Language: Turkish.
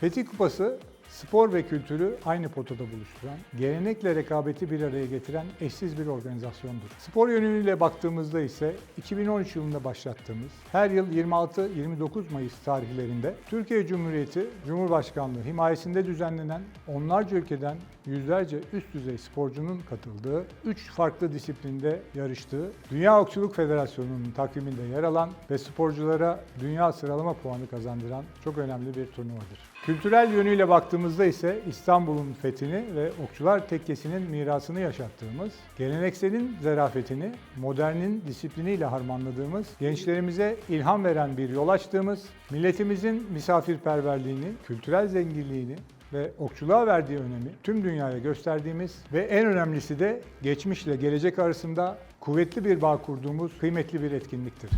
Fethi Kupası spor ve kültürü aynı potada buluşturan, gelenekle rekabeti bir araya getiren eşsiz bir organizasyondur. Spor yönüyle baktığımızda ise 2013 yılında başlattığımız her yıl 26-29 Mayıs tarihlerinde Türkiye Cumhuriyeti Cumhurbaşkanlığı himayesinde düzenlenen onlarca ülkeden yüzlerce üst düzey sporcunun katıldığı, 3 farklı disiplinde yarıştığı, Dünya Okçuluk Federasyonu'nun takviminde yer alan ve sporculara dünya sıralama puanı kazandıran çok önemli bir turnuvadır. Kültürel yönüyle baktığımızda ise İstanbul'un fethini ve okçular tekkesinin mirasını yaşattığımız, gelenekselin zarafetini modernin disipliniyle harmanladığımız, gençlerimize ilham veren bir yol açtığımız, milletimizin misafirperverliğini, kültürel zenginliğini ve okçuluğa verdiği önemi tüm dünyaya gösterdiğimiz ve en önemlisi de geçmişle gelecek arasında kuvvetli bir bağ kurduğumuz kıymetli bir etkinliktir.